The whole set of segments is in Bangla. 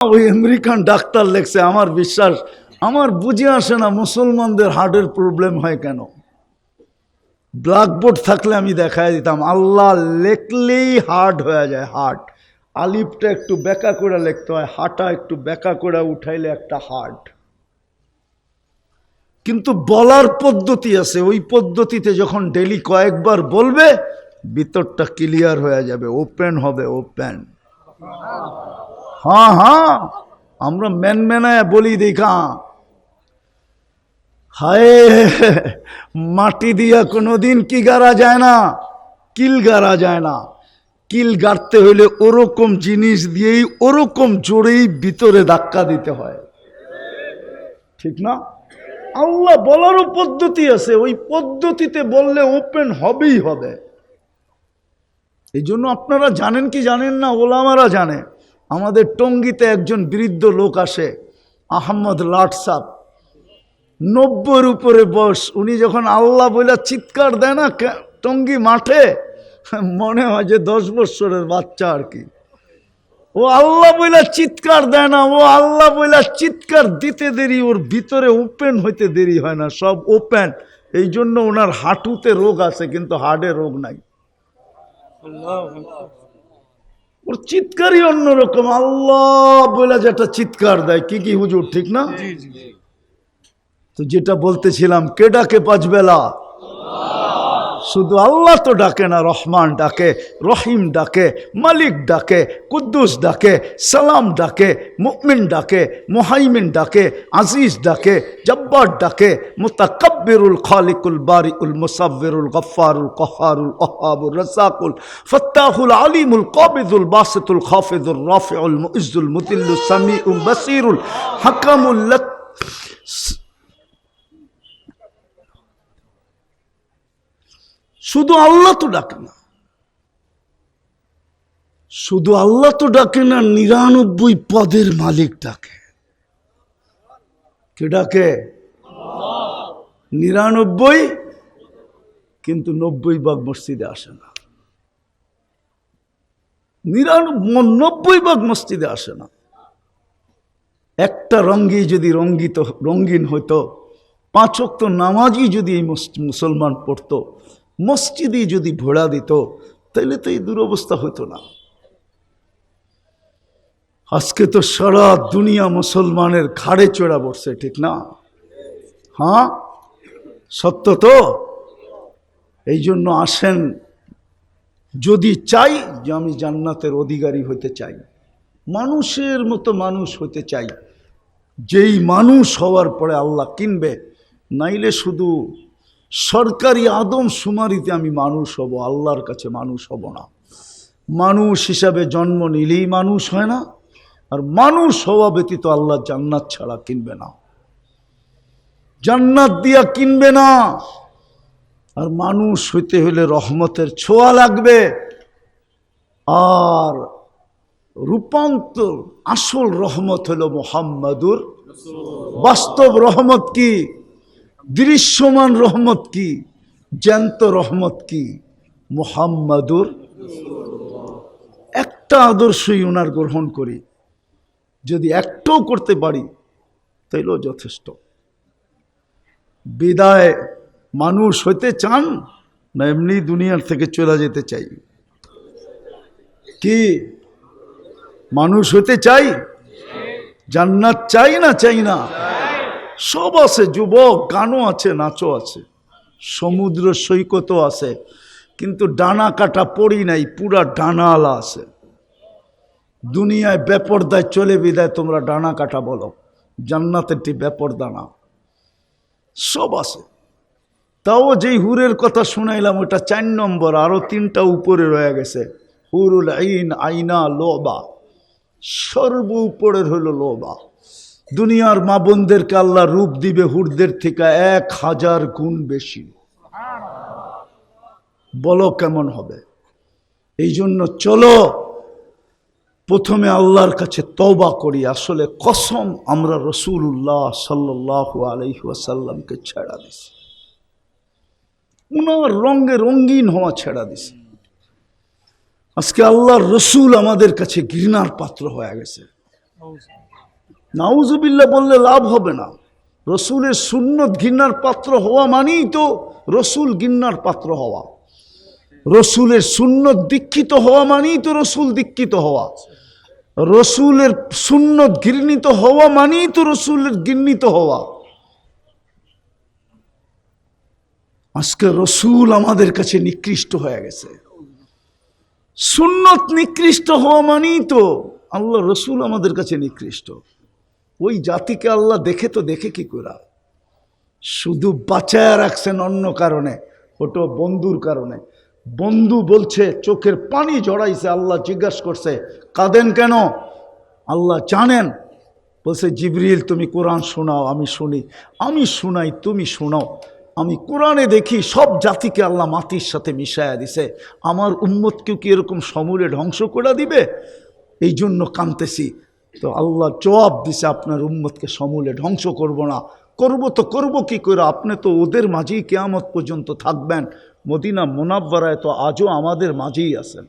ওই আমেরিকান ডাক্তার লেখছে, আমার বিশ্বাস, আমার বুঝে আসে না মুসলমানদের হার্টের প্রবলেম হয় কেন? ব্ল্যাকবোর্ড থাকলে আমি দেখাই দিতাম, আল্লাহ লেখলেই হার্ড হয়ে যায়, হার্ট। আলিফটা একটু বেকা করে লিখতে হয়, হাটা একটু বেকা করে উঠাইলে একটা হার্ট। কিন্তু বলার পদ্ধতি আছে, ওই পদ্ধতিতে যখন ডেলি কয়েকবার বলবে, ভিতরটা ক্লিয়ার হয়ে যাবে, ওপেন হবে, ওপেন। হ্যাঁ হ্যাঁ আমরা ম্যান ম্যানায় বলি দেখা হায় মাটি দিয়া কোনোদিন কি গাড়া যায় না কিল গাড়া যায় না কিল গাড়তে হলে ওরকম জিনিস দিয়েই ওরকম জোরেই ভিতরে ধাক্কা দিতে হয় ঠিক না আল্লাহ বলারও পদ্ধতি আছে ওই পদ্ধতিতে বললে ওপেন হবেই হবে এই জন্য আপনারা জানেন কি জানেন না ওলামারা জানে আমাদের টঙ্গিতে একজন বৃদ্ধ লোক আসে, আহম্মদ লাট সাহ। উপরে বয়স, উনি যখন আল্লাহ বইলা চিৎকার দেয় না টঙ্গি মাঠে, মনে হয় যে দশ বৎসরের বাচ্চা আর কি। ও আল্লাহ বইলা চিৎকার দেয় না, ও আল্লাহ বইলা চিৎকার দিতে দেরি, ওর ভিতরে ওপেন হইতে দেরি হয় না, সব ওপেন। এই জন্য ওনার হাঁটুতে রোগ আছে, কিন্তু হার্টে রোগ নাই। ওর চিৎকারই অন্যরকম। আল্লাহ বলে যে একটা চিৎকার দেয়। কি কি হুজুর ঠিক না? তো যেটা বলতেছিলাম কে ডাকে পাঁচ বেলা শুধু আল্লাহ তো ডাকে না, রহমান ডাকে, রহিম ডাকে, মালিক ডাকে, কুদ্দুস ডাকে, সালাম ডাকে মুকমিন ডাকে, মুহাইমিন ডাকে, আজিজ ডাকে, জব্বার ডাকে, মুতাকাব্বিরুল খালিকুল বারিউল মুসাব্বিরুল গফফারুল কহারুল ওহাবুর রাসাকুল ফত্তাহুল আলিমুল কাবিদুল বাসিতুল খাফিদুল রাফিউল মুইজ্জুল মুতিল্লুস সামিউল বাসিরুল হাকামুল লাত শুধু আল্লাহ তো ডাকে না। শুধু আল্লাহ তো ডাকে না, নিরানব্বই পদের মালিক ডাকে। কে ডাকে? নিরানব্বই, কিন্তু নব্বই ভাগ মসজিদে আসে না। নিরানব্বই নব্বই ভাগ মসজিদে আসে না। একটা রঙ্গি যদি রঙ্গিত, রঙ্গিন হতো পাঁচক তো নামাজই যদি এই মুসলমান পড়তো মসজিদে যদি ভোড়া দিত তাহলে তো এই দুরবস্থা হতো না। আজকে তো সারা দুনিয়া মুসলমানের ঘাড়ে চড়া পড়ছে ঠিক না? হ্যাঁ? সত্য তো? এই জন্য আসেন, যদি চাই যে আমি জান্নাতের অধিকারী হতে চাই, মানুষের মতো মানুষ হতে চাই, যেই মানুষ হওয়ার পরে আল্লাহ কিনবে, নাইলে শুধু সরকারি আদম সুমারিতে আমি মানুষ হব, আল্লাহর কাছে মানুষ হব না। মানুষ হিসাবে জন্ম নিলেই মানুষ হয় না, আর মানুষ হওয়া ব্যতীত আল্লাহ জান্নাত ছাড়া কিনবে না। জান্নাত দিয়া কিনবে না, আর মানুষ হইতে হলে রহমতের ছোঁয়া লাগবে, আর রূপান্তর, আসল রহমত হলো মোহাম্মদুর, বাস্তব রহমত কি? দৃশ্যমান রহমত কি? জ্যান্ত রহমত কি? মোহাম্মদুর একটা আদর্শই ওনার গ্রহণ করি। যদি একটাও করতে পারি, তাইলেও যথেষ্ট। বিদায় মানুষ হইতে চান না এমনি দুনিয়ার থেকে চলে যেতে চাই? কি মানুষ হতে চাই? জান্নাত চাই না চাই না? সব আছে, যুবক, গানও আছে, নাচও আছে, সমুদ্র সৈকতও আছে, কিন্তু ডানা কাটা পড়ি নাই, পুরা ডানাওয়ালা আছে। দুনিয়ায় বেপরদায় চলে বিদায়, তোমরা ডানা কাটা বলো জান্নাতেরটি বেপরদা সব আছে। তাও যেই হুরের কথা শুনাইলাম, ওটা চার নম্বর আরও তিনটা উপরে রয়ে গেছে, হুরুল আইন, আইনা, লোবা, সর্ব উপরের হলো লোবা। দুনিয়ার মা বোনদেরকে আল্লাহ রূপ দিবে হুরদের থেকে এক হাজার গুণ বেশি। বলো কেমন হবে? এই জন্য চলো, প্রথমে আল্লাহর কাছে তওবা করি। আসলে কসম আমরা রসুল্লাহ সাল্লাহ আলহিহাসাল্লামকে ছেড়া দিছি। উনার রঙে রঙিন হওয়া ছেড়া দিছি। আজকে আল্লাহর রসুল আমাদের কাছে ঘৃণার পাত্র হয়ে গেছে। নাউজুবিল্লা বললে লাভ হবে না। রসুলের সুন্নত ঘিন্নার পাত্র হওয়া মানেই তো রসুল গিন্নার পাত্র হওয়া। রসুলের সুন্নত দীক্ষিত হওয়া মানেই তো রসুল দীক্ষিত হওয়া। রসুলের সুন্নত ঘৃণিত হওয়া মানেই তো রসুলের ঘৃণিত হওয়া। আজকে রসুল আমাদের কাছে নিকৃষ্ট হয়ে গেছে। সুন্নত নিকৃষ্ট হওয়া মানেই তো আল্লাহ রসুল আমাদের কাছে নিকৃষ্ট। ওই জাতিকে আল্লাহ দেখে তো দেখে কি করা শুধু বাঁচায় রাখছেন অন্য কারণে, ওটা বন্ধুর কারণে। বন্ধু বলছে, চোখের পানি জড়াইছে, আল্লাহ জিজ্ঞাসা করছে, কাঁদেন কেন? আল্লাহ জানেন। বলছে, জিবরিল, তুমি কোরআন শোনাও, আমি শুনি। আমি শুনাই, তুমি শোনাও। আমি কোরআনে দেখি সব জাতিকে আল্লাহ মাতির সাথে মিশায়া দিছে। আমার উম্মতকেও কি এরকম সমূলে ধ্বংস করে দিবে? এই জন্য কানতেছি তো আল্লাহ জবাব দিছে, আপনার উম্মতকে সমূলে ধ্বংস করব না। করব তো করব কি করে আপনি তো ওদের মাঝেই কেয়ামত পর্যন্ত থাকবেন। মদিনা মোনাব্বারায় তো আজও আমাদের মাঝেই আছেন।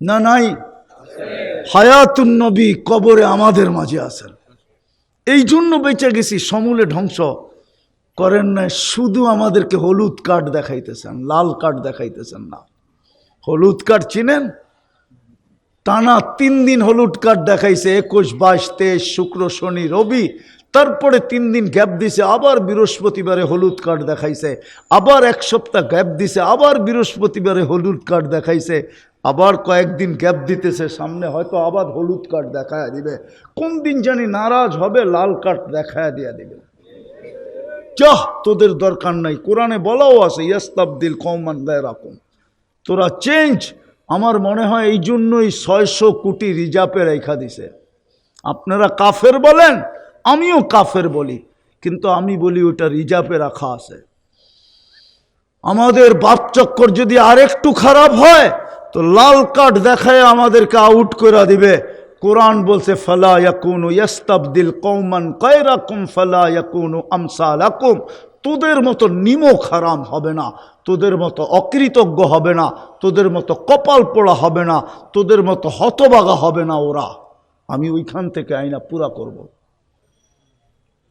না, নাই? হায়াতুন নবী কবরে আমাদের মাঝে আছেন। এই জন্য বেঁচে গেছি, সমূলে ধ্বংস। করেন না শুধু আমাদেরকে হলুদ কার্ড দেখাইতেছেন, লাল কার্ড দেখাইতেছেন না। হলুদ কার্ড চিনেন? টানা তিন দিন হলুদ কার্ড দেখাইছে, একুশ, বাইশ, তেইশ, শুক্র, শনি, রবি। তারপরে তিন দিন গ্যাপ দিছে, আবার বৃহস্পতিবারে হলুদ কার্ড দেখাইছে। আবার এক সপ্তাহ গ্যাপ দিছে, আবার বৃহস্পতিবারে হলুদ কার্ড দেখাইছে। আবার কয়েকদিন গ্যাপ দিতেছে, সামনে হয়তো আবার হলুদ কার্ড দেখায় দিবে। কোন দিন জানি নারাজ হবে, লাল কার্ড দেখায় দিয়া দিবে। চাহ তোদের দরকার নাই। কোরআনে বলাও আছে, ইয়াস্তাবদিল কৌমান দেয় রাখুন তোরা চেঞ্জ আমার মনে হয় এই জন্যই ছয়শো কোটি রিজার্ভে রেখা দিছে। আপনারা কাফের বলেন, আমিও কাফের বলি, কিন্তু আমি বলি ওটা রিজার্ভে রাখা আছে। আমাদের বাপচক্কর যদি আরেকটু খারাপ হয়, তো লাল কার্ড দেখায় আমাদেরকে আউট করে দিবে। কোরআন বলছে, ফালা ইয়াকুনু ইয়াস্তাবদিল কৌমান কয়রাকুম ফালা ইয়াকুনু আমসালাকুম। তোদের মতো নিমক হারাম হবে না, তোদের মতো অকৃতজ্ঞ হবে না, তোদের মতো কপাল পোড়া হবে না, তোদের মতো হতবাগা হবে না ওরা। আমি ওইখান থেকে আইনা পুরা করব।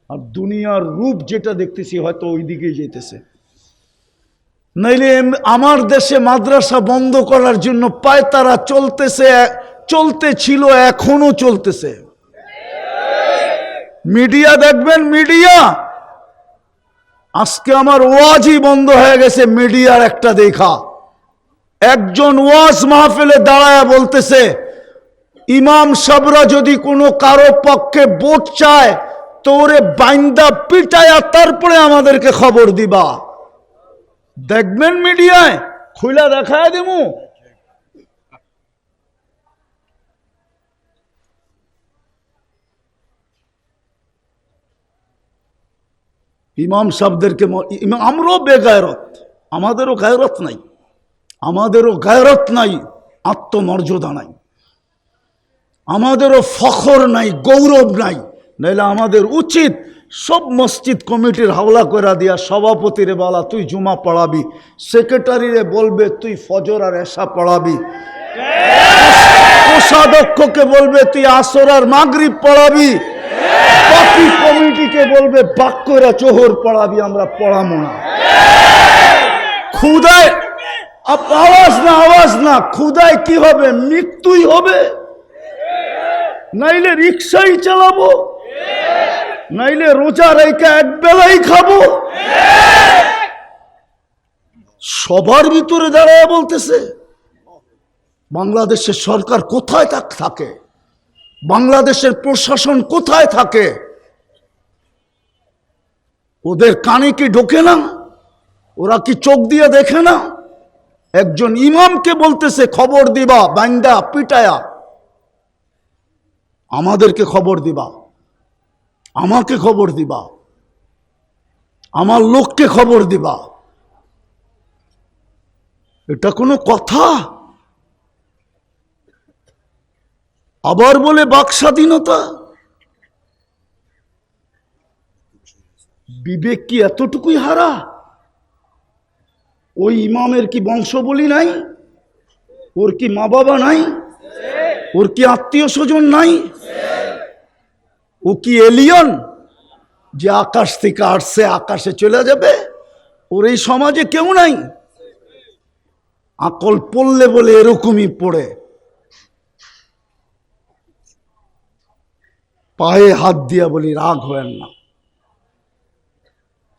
আর দুনিয়ার রূপ যেটা দেখতেছি হয়তো ওই দিকেই যেতেছে। নইলে আমার দেশে মাদ্রাসা বন্ধ করার জন্য পায়তারা চলতেছে, চলতে ছিল, এখনও চলতেছে। মিডিয়া দেখবেন, মিডিয়া! আজকে আমার ওয়াজই বন্ধ হয়ে গেছে মিডিয়ার একটা দেখা। একজন ওয়াজ মাহফিলে দাঁড়ায় বলতেছে, ইমাম সাবরা যদি কোনো কারও পক্ষে বোট চায় তো ওরে বাইন্দা পিটায়া তারপরে আমাদেরকে খবর দিবা। দেখবেন মিডিয়ায় খুলা দেখায় দেবো ইমাম সাহেবদেরকে আমরাও বেগায়রত। আমাদেরও গায়রত নাই। আমাদেরও গায়রত নাই, আত্মমর্যাদা নাই। আমাদেরও ফখর নাই, গৌরব নাই। নাইলে আমাদের উচিত সব মসজিদ কমিটির হাওলা করে দিয়া, সভাপতিরে বলা, তুই জুমা পড়াবি, সেক্রেটারিরে বলবে, তুই ফজর আর এসা পড়াবি। কোষাধ্যক্ষকে বলবে, তুই আসর আর মাগরিব পড়াবি। বাকি কমিটিকে বলবে বাক্যরা চোহর পড়াবি, আমরা পড়াবো না। ক্ষুদায় আওয়াজ না আওয়াজ না, ক্ষুদায় কি হবে? মৃত্যুই হবে। নাইলে রিক্সাই চালাবো। নাইলে রোজা রেখা এক বেলাই খাব। সবার ভিতরে দাঁড়ায় বলতেছে, বাংলাদেশের সরকার কোথায় থাক- থাকে? বাংলাদেশের প্রশাসন কোথায় থাকে? ওদের কানে কি ঢোকে না? ওরা কি চোখ দিয়ে দেখে না? একজন ইমামকে বলতেছে, খবর দিবা বান্দা পিটায়া। আমাদেরকে খবর দিবা। আমাকে খবর দিবা। আমার লোককে খবর দিবা। এটা কোনো কথা? আবার বলে বাক স্বাধীনতা বিবেক কি এতটুকুই হারা? ওই ইমামের কি বংশ বলি নাই? ওর কি মা বাবা নাই? ওর কি আত্মীয় স্বজন নাই? ও কি এলিয়ন যে আকাশ থেকে আসছে, আকাশে চলে যাবে? ওর এই সমাজে কেউ নাই? আকল পড়লে বলে এরকমই পড়ে। পায়ে হাত দিয়া বলি, রাগ হয় না।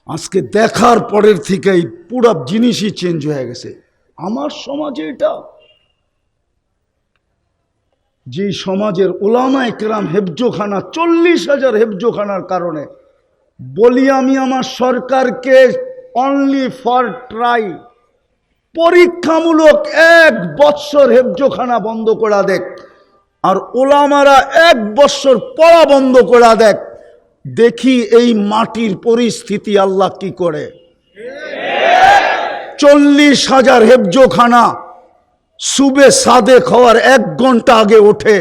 আজকে দেখার পরের থেকেই পুরো জিনিসই চেঞ্জ হয়ে গেছে। আমার সমাজে এটা। যে সমাজের ওলামা একরাম হেফজোখানা, চল্লিশ হাজার হেফজোখানার কারণে, বলি আমি আমার সরকারকে অনলি ফর ট্রাই পরীক্ষামূলক এক বৎসর হেফজোখানা বন্ধ করা দেখ। আর ওলামারা এক বৎসর পড়া বন্ধ করা দেখ, দেখি এই মাটির পরিস্থিতি আল্লাহ কি করে। চল্লিশ হাজার হেফজোখানা সুবে সাদে খাওয়ার এক ঘণ্টা আগে ওঠে,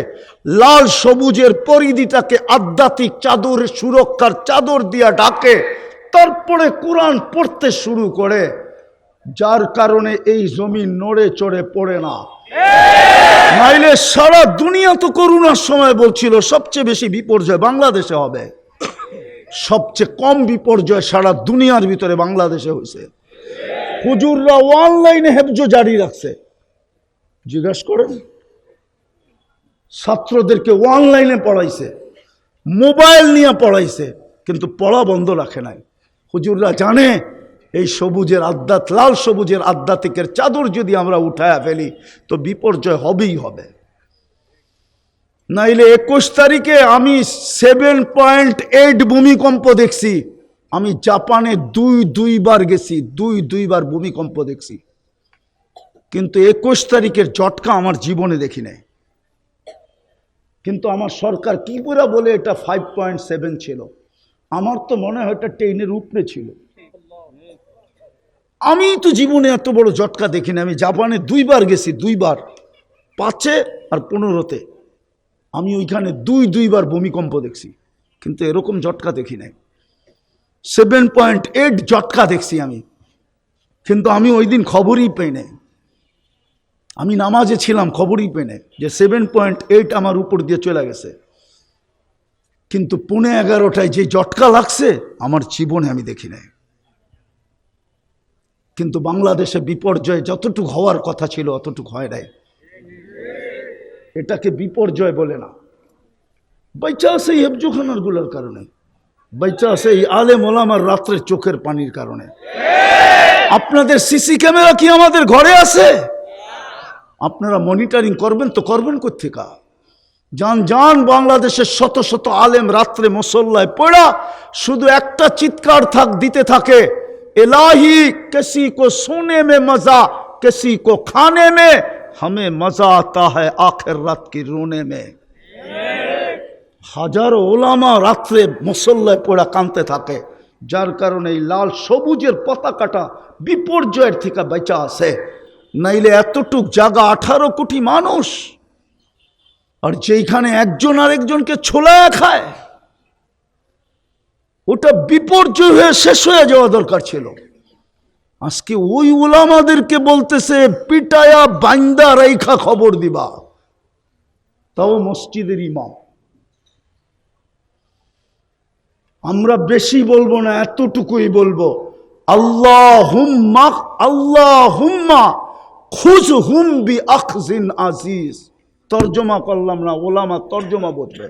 লাল সবুজের পরিধিটাকে আধ্যাত্মিক চাদর সুরক্ষার চাদর দিয়া ডাকে তারপরে কোরআন পড়তে শুরু করে। যার কারণে এই জমিন নড়ে চড়ে পড়ে না। নাইলে সারা দুনিয়া তো করোনার সময় বলছিল সবচেয়ে বেশি বিপর্যয় বাংলাদেশে হবে। সবচেয়ে কম বিপর্যয় সারা দুনিয়ার ভিতরে বাংলাদেশে হয়েছে। হুজুররা অনলাইনে হেফজো জারি রাখছে। জিজ্ঞাসা করেন ছাত্রদেরকে অনলাইনে পড়াইছে মোবাইল নিয়ে পড়াইছে কিন্তু পড়া বন্ধ রাখে নাই। হুজুররা জানে এই সবুজের আধ্যাত লাল সবুজের আধ্যাত্মিকের চাদর যদি আমরা উঠায় ফেলি, তো বিপর্যয় হবেই হবে। নাইলে একুশ তারিখে আমি সেভেন পয়েন্ট এইট ভূমিকম্প দেখছি। আমি জাপানে দুই, দুইবার গেছি, দুই, দুইবার ভূমিকম্প দেখছি। কিন্তু একুশ তারিখের জটকা আমার জীবনে দেখি নাই। কিন্তু আমার সরকার কি করে বলে এটা ফাইভ পয়েন্ট সেভেন ছিল? আমার তো মনে হয় এটা টেনের উপরে ছিল। আমি তো জীবনে এত বড় জটকা দেখিনি। আমি জাপানে দুইবার গেছি, দুইবার। পাঁচে আর পনেরোতে। আমি ওইখানে দুই, দুইবার ভূমিকম্প দেখছি। কিন্তু এরকম জটকা দেখি নাই। সেভেন পয়েন্ট এইট জটকা দেখছি আমি। কিন্তু আমি ওই দিন খবরই পেই নাই। আমি নামাজে ছিলাম, খবরই পেয়ে নাই যে সেভেন পয়েন্ট এইট আমার উপর দিয়ে চলে গেছে। কিন্তু পুনে এগারোটায় যে জটকা লাগছে, আমার জীবনে আমি দেখি নাই। কিন্তু বাংলাদেশে বিপর্যয় যতটুকু হওয়ার কথা ছিল অতটুকু হয় নাই। এটাকে বিপর্যয় বলে না। বাইচা আছে এই হেফজোখানারগুলোর কারণে। বাইচা আছে এই আলে মোলামার রাত্রের চোখের পানির কারণে। আপনাদের সিসি ক্যামেরা কি আমাদের ঘরে আছে? আপনারা মনিটরিং করবেন তো করবেন কোথেকা যান যান বাংলাদেশের শত শত আলেম রাত্রে মুসল্লায় পড়া, শুধু একটা চিৎকার থাক, দিতে থাকে الہی کسی کو سونے میں مزہ، کسی کو کھانے میں، ہمیں مزہ آتا ہے آخر رت کی رونے میں۔ ہزار علما رات سے مسلح پورا کانتے تھکے جر کر انہیں لال سبوجر پتا مسلے جار سبوجیر پتاکا بچا آسے نہیں کٹی مانس اور جی اور چھلیا کئے ওটা বিপর্যয় হয়ে শেষ হয়ে যাওয়া দরকার ছিল। আজকে ওই ওলামাদেরকে বলতেছে, পিটায়া বান্দা রাইখা খবর দিবা। তাও মসজিদের ইমাম। আমরা বেশি বলব না, এতটুকুই বলব। আল্লাহ হুম্মা আল্লাহ হুম্মা খুশ হুম বি আখজিন আজিজ। তর্জমা করলাম না ওলামা তর্জমা বলবে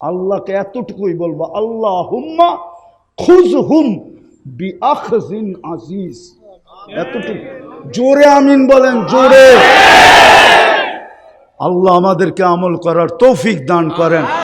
আল্লাহকে এতটুকুই বলব আল্লাহ হুম্মা খুজ হুম বি আখিন আজিজ। এতটুকু। জোরে আমিন বলেন, জোরে। আল্লাহ আমাদেরকে আমল করার তৌফিক দান করেন।